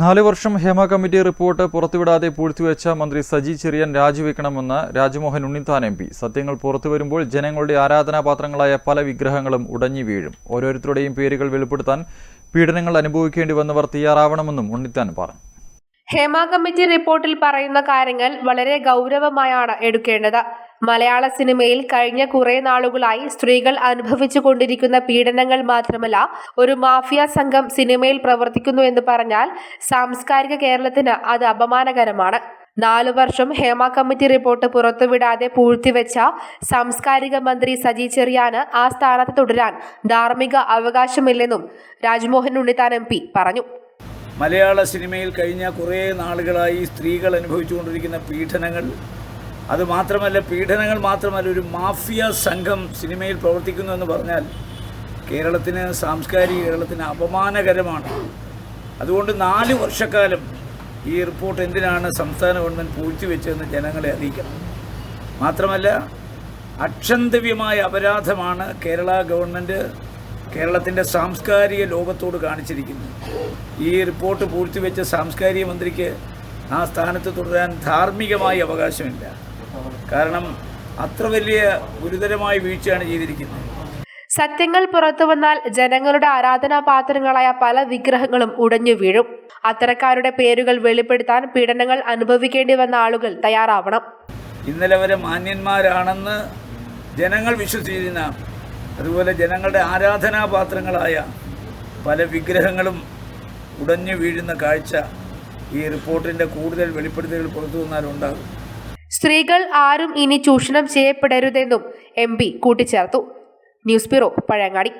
നാല് വർഷം Hema committee report പുറത്തുവിടാതെ പൂഴ്ത്തിവെച്ച മന്ത്രി സജി ചെറിയൻ രാജിവെക്കണമെന്ന് രാജ്മോഹൻ ഉണ്ണിത്താൻ എം പി. സത്യങ്ങൾ പുറത്തുവരുമ്പോൾ ജനങ്ങളുടെ ആരാധനാപാത്രങ്ങളായ പല വിഗ്രഹങ്ങളും ഉടഞ്ഞു വീഴും. ഓരോരുത്തരുടെയും പേരുകൾ വെളിപ്പെടുത്താൻ പീഡനങ്ങൾ അനുഭവിക്കേണ്ടി വന്നവർ തയ്യാറാവണമെന്നും ഉണ്ണിത്താൻ പറഞ്ഞു. ഹേമ കമ്മിറ്റി റിപ്പോർട്ടിൽ പറയുന്ന കാര്യങ്ങൾ വളരെ ഗൗരവമായാണ് എടുക്കേണ്ടത്. മലയാള സിനിമയിൽ കഴിഞ്ഞ കുറെ നാളുകളായി സ്ത്രീകൾ അനുഭവിച്ചു കൊണ്ടിരിക്കുന്ന പീഡനങ്ങൾ മാത്രമല്ല ഒരു മാഫിയ സംഘം സിനിമയിൽ പ്രവർത്തിക്കുന്നു എന്ന് പറഞ്ഞാൽ സാംസ്കാരിക കേരളത്തിന് അത് അപമാനകരമാണ്. നാലു വർഷം ഹേമ കമ്മിറ്റി റിപ്പോർട്ട് പുറത്തുവിടാതെ പൂഴ്ത്തിവെച്ച സാംസ്കാരിക മന്ത്രി സജി ചെറിയാന് ആ സ്ഥാനത്ത് തുടരാൻ ധാർമ്മിക അവകാശമില്ലെന്നും രാജ്മോഹൻ ഉണ്ണിത്താൻ എം പി പറഞ്ഞു. മലയാള സിനിമയിൽ കഴിഞ്ഞ കുറേ നാളുകളായി സ്ത്രീകൾ അനുഭവിച്ചുകൊണ്ടിരിക്കുന്ന പീഡനങ്ങൾ അത് മാത്രമല്ല പീഡനങ്ങൾ മാത്രമല്ല ഒരു മാഫിയ സംഘം സിനിമയിൽ പ്രവർത്തിക്കുന്നു എന്ന് പറഞ്ഞാൽ കേരളത്തിന് സാംസ്കാരിക കേരളത്തിന് അപമാനകരമാണ്. അതുകൊണ്ട് നാല് വർഷക്കാലം ഈ റിപ്പോർട്ട് എന്തിനാണ് സംസ്ഥാന ഗവൺമെന്റ് പൂഴ്ത്തിവെച്ചതെന്ന് ജനങ്ങളെ അറിയിക്കണം. മാത്രമല്ല അക്ഷന്തവ്യമായ അപരാധമാണ് കേരള ഗവൺമെന്റ് കേരളത്തിന്റെ സാംസ്കാരിക ലോകത്തോട് കാണിച്ചിരിക്കുന്നത്. ഈ റിപ്പോർട്ട് പൂഴ്ത്തിവെച്ച സാംസ്കാരിക മന്ത്രിക്ക് ആ സ്ഥാനത്ത് തുടരാൻ ധാർമ്മികമായി അവകാശമില്ല. കാരണം അത്ര വലിയ ഗുരുതരമായ വീഴ്ചയാണ് ചെയ്തിരിക്കുന്നത്. സത്യങ്ങൾ പുറത്തു വന്നാൽ ജനങ്ങളുടെ ആരാധനാപാത്രങ്ങളായ പല വിഗ്രഹങ്ങളും ഉടഞ്ഞു വീഴും. അത്തരക്കാരുടെ പേരുകൾ വെളിപ്പെടുത്താൻ പീഡനങ്ങൾ അനുഭവിക്കേണ്ടി വന്ന ആളുകൾ തയ്യാറാവണം. ഇന്നലെ വരെ മാന്യന്മാരാണെന്ന് ജനങ്ങൾ വിശ്വസിച്ചിരുന്ന അതുപോലെ ജനങ്ങളുടെ ആരാധനാപാത്രങ്ങളായ പല വിഗ്രഹങ്ങളും ഉടഞ്ഞു വീഴുന്ന കാഴ്ച ഈ റിപ്പോർട്ടിന്റെ കൂടുതൽ വെളിപ്പെടുത്തലുകൾ പുറത്തു വന്നാലുണ്ടാകും സ്ത്രീകൾ ആരും ഇനി ചൂഷണം ചെയ്യപ്പെടരുതെന്നും എം പി കൂട്ടിച്ചേർത്തു. News bureau Pazhayangadi.